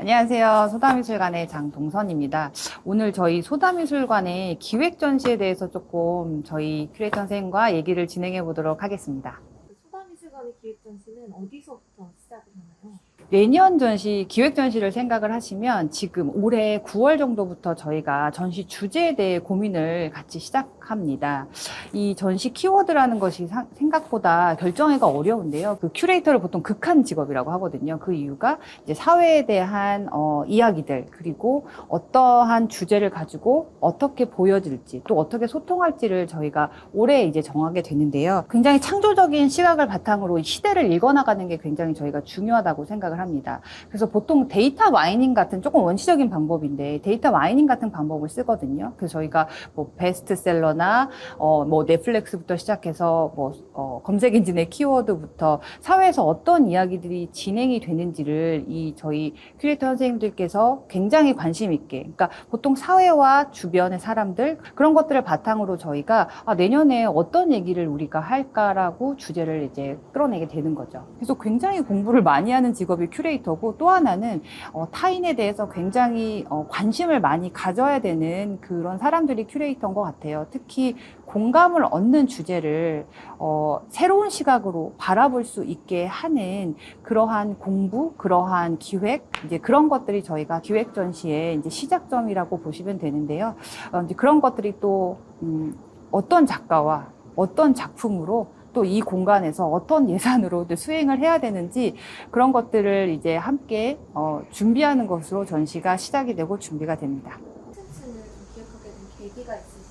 안녕하세요. 소다미술관의 장동선입니다. 오늘 저희 소다미술관의 기획 전시에 대해서 조금 저희 큐레이터 선생님과 얘기를 진행해 보도록 하겠습니다. 그 소담미술관의 기획 전시는 어디서부터? 내년 전시, 기획 전시를 생각을 하시면 지금 올해 9월 정도부터 저희가 전시 주제에 대해 고민을 같이 시작합니다. 이 전시 키워드라는 것이 사- 생각보다 결정하기가 어려운데요. 그 큐레이터를 보통 극한 직업이라고 하거든요. 그 이유가 이제 사회에 대한 어, 이야기들 그리고 어떠한 주제를 가지고 어떻게 보여질지 또 어떻게 소통할지를 저희가 올해 이제 정하게 되는데요. 굉장히 창조적인 시각을 바탕으로 이 시대를 읽어나가는 게 굉장히 저희가 중요하다고 생각을 합니다. 그래서 보통 데이터 마이닝 같은 조금 원시적인 방법인데 데이터 마이닝 같은 방법을 쓰거든요. 그래서 저희가 뭐 베스트셀러나 어, 뭐 넷플릭스부터 시작해서 뭐 어, 검색 엔진의 키워드부터 사회에서 어떤 이야기들이 진행이 되는지를 이 저희 큐레이터 선생님들께서 굉장히 관심 있게 그러니까 보통 사회와 주변의 사람들 그런 것들을 바탕으로 저희가 아, 내년에 어떤 얘기를 우리가 할까라고 주제를 이제 끌어내게 되는 거죠. 그래서 굉장히 공부를 많이 하는 직업이 큐레이터고 또 하나는 어, 타인에 대해서 굉장히 어, 관심을 많이 가져야 되는 그런 사람들이 큐레이터인 것 같아요. 특히 공감을 얻는 주제를 어, 새로운 시각으로 바라볼 수 있게 하는 그러한 공부, 그러한 기획, 이제 그런 것들이 저희가 기획 전시의 이제 시작점이라고 보시면 되는데요. 어, 이제 그런 것들이 또 음, 어떤 작가와 어떤 작품으로 또 이 공간에서 어떤 예산으로 또 수행을 해야 되는지 그런 것들을 이제 함께 어, 준비하는 것으로 전시가 시작이 되고 준비가 됩니다. 좀 기획하게 된 계기가 있으시다면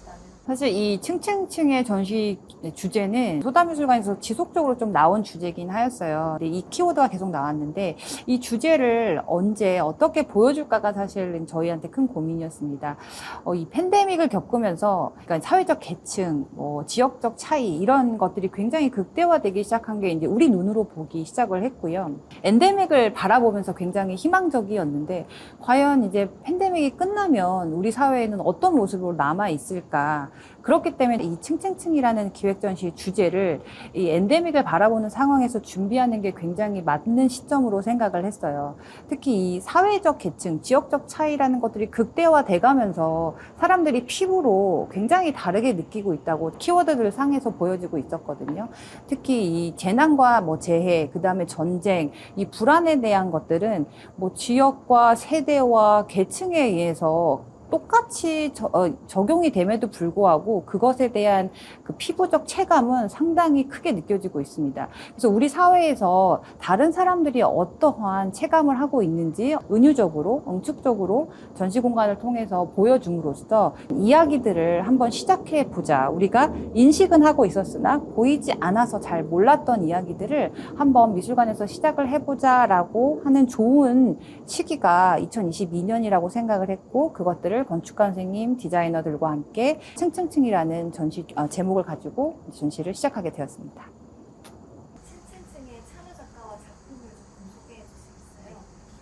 사실 이 층층층의 전시 주제는 소다미술관에서 지속적으로 좀 나온 주제긴 하였어요. 이 키워드가 계속 나왔는데 이 주제를 언제 어떻게 보여줄까가 사실은 저희한테 큰 고민이었습니다. 어, 이 팬데믹을 겪으면서 그러니까 사회적 계층, 뭐 지역적 차이 이런 것들이 굉장히 극대화되기 시작한 게 이제 우리 눈으로 보기 시작을 했고요. 엔데믹을 바라보면서 굉장히 희망적이었는데 과연 이제 팬데믹이 끝나면 우리 사회에는 어떤 모습으로 남아 있을까? 그렇기 때문에 이 층층층이라는 기획 전시 주제를 이 엔데믹을 바라보는 상황에서 준비하는 게 굉장히 맞는 시점으로 생각을 했어요. 특히 이 사회적 계층, 지역적 차이라는 것들이 극대화돼 가면서 사람들이 피부로 굉장히 다르게 느끼고 있다고 키워드들 상에서 보여지고 있었거든요. 특히 이 재난과 뭐 재해, 그 다음에 전쟁, 이 불안에 대한 것들은 뭐 지역과 세대와 계층에 의해서 똑같이 저- 어, 적용이 됨에도 불구하고 그것에 대한 그 피부적 체감은 상당히 크게 느껴지고 있습니다. 그래서 우리 사회에서 다른 사람들이 어떠한 체감을 하고 있는지 은유적으로, 응축적으로 전시 공간을 통해서 보여줌으로써 이야기들을 한번 시작해 보자. 우리가 인식은 하고 있었으나 보이지 않아서 잘 몰랐던 이야기들을 한번 미술관에서 시작을 해보자라고 하는 좋은 시기가 2022년이라고 생각을 했고 그것들을 건축가 선생님, 디자이너들과 함께 층층층이라는 전시 아, 제목을 가지고 전시를 시작하게 되었습니다. 층층층의 참여 작가와 작품을 좀 소개해 주시겠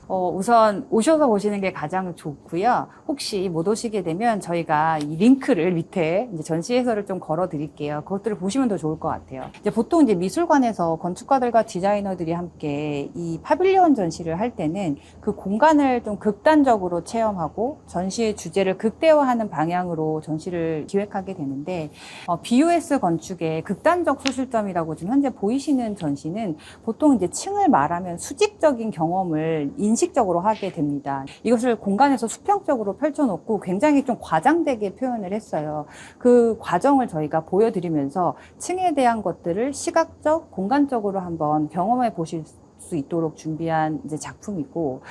어, 우선 오셔서 보시는 게 가장 좋고요. 혹시 못 오시게 되면 저희가 이 링크를 밑에 이제 전시 해설을 좀 걸어 드릴게요. 그것들을 보시면 더 좋을 것 같아요. 이제 보통 이제 미술관에서 건축가들과 디자이너들이 함께 이 파빌리온 전시를 할 때는 그 공간을 좀 극단적으로 체험하고 전시의 주제를 극대화하는 방향으로 전시를 기획하게 되는데 어, BUS 건축의 극단적 소실점이라고 지금 현재 보이시는 전시는 보통 이제 층을 말하면 수직적인 경험을 인 식적으로 하게 됩니다. 이것을 공간에서 수평적으로 펼쳐놓고 굉장히 좀 과장되게 표현을 했어요. 그 과정을 저희가 보여드리면서 층에 대한 것들을 시각적, 공간적으로 한번 경험해 보실 수 있도록 준비한 이제 작품이고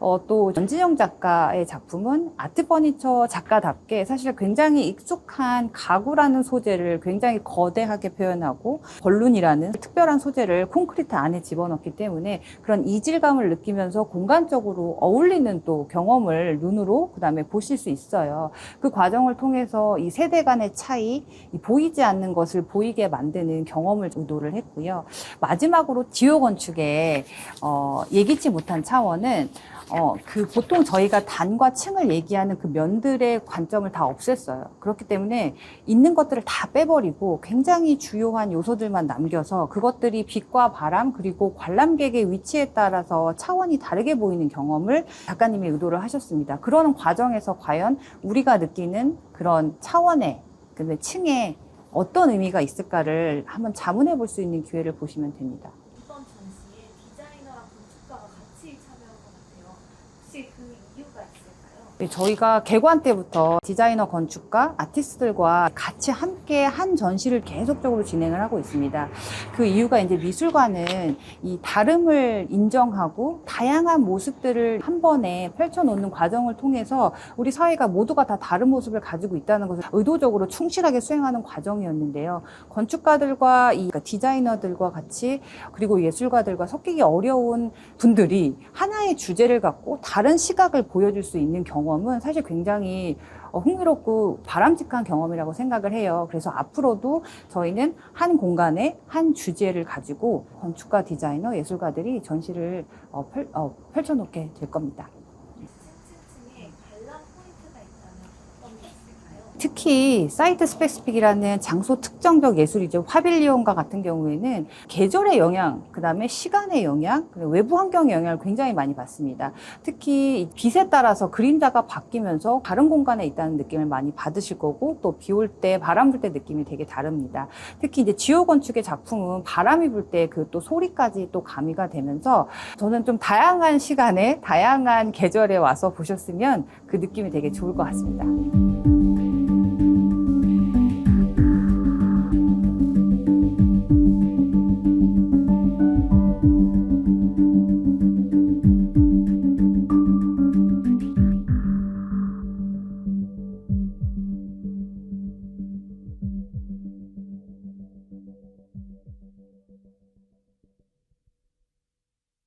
어, 또 전진영 작가의 작품은 아트 퍼니처 작가답게 사실 굉장히 익숙한 가구라는 소재를 굉장히 거대하게 표현하고 벌룬이라는 특별한 소재를 콘크리트 안에 집어넣기 때문에 그런 이질감을 느끼면서 공간적으로 어울리는 또 경험을 눈으로 그다음에 보실 수 있어요. 그 과정을 통해서 이 세대 간의 차이, 이 보이지 않는 것을 보이게 만드는 경험을 의도를 했고요. 마지막으로 지오 건축의 어, 예기치 못한 차원은 어, 그 보통 저희가 단과 층을 얘기하는 그 면들의 관점을 다 없앴어요. 그렇기 때문에 있는 것들을 다 빼버리고 굉장히 주요한 요소들만 남겨서 그것들이 빛과 바람 그리고 관람객의 위치에 따라서 차원이 다르게 보이는 경험을 작가님이 의도를 하셨습니다. 그러는 과정에서 과연 우리가 느끼는 그런 차원의 근데 층에 어떤 의미가 있을까를 한번 자문해 볼 수 있는 기회를 보시면 됩니다. 이번 전시에 디자이너랑 건축가가 같이 참여한 것 같아요. 혹시 그 이유가 있을까요? 네, 저희가 개관 때부터 디자이너 건축가, 아티스트들과 같이 함께 한 전시를 계속적으로 진행을 하고 있습니다. 그 이유가 이제 미술관은 이 다름을 인정하고 다양한 모습들을 한 번에 펼쳐놓는 과정을 통해서 우리 사회가 모두가 다 다른 모습을 가지고 있다는 것을 의도적으로 충실하게 수행하는 과정이었는데요. 건축가들과 이 그러니까 디자이너들과 같이 그리고 예술가들과 섞이기 어려운 분들이 하나의 주제를 갖고 다른 시각을 보여줄 수 있는 경 험은 사실 굉장히 어, 흥미롭고 바람직한 경험이라고 생각을 해요. 그래서 앞으로도 저희는 한 공간에 한 주제를 가지고 건축가, 디자이너, 예술가들이 전시를 어, 펼, 어, 펼쳐놓게 될 겁니다. 층층층에 관람 포인트가 있다면 어떤 게 있을까요? 특히 사이트 스페시픽이라는 장소 특정적 예술이죠. 화빌리온과 같은 경우에는 계절의 영향, 그 다음에 시간의 영향, 그리고 외부 환경의 영향을 굉장히 많이 받습니다. 특히 이 빛에 따라서 그림자가 바뀌면서 다른 공간에 있다는 느낌을 많이 받으실 거고 또 비 올 때, 바람 불 때 느낌이 되게 다릅니다. 특히 이제 지오 건축의 작품은 바람이 불 때 그 또 소리까지 또 가미가 되면서 저는 좀 다양한 시간에 다양한 계절에 와서 보셨으면 그 느낌이 되게 좋을 것 같습니다.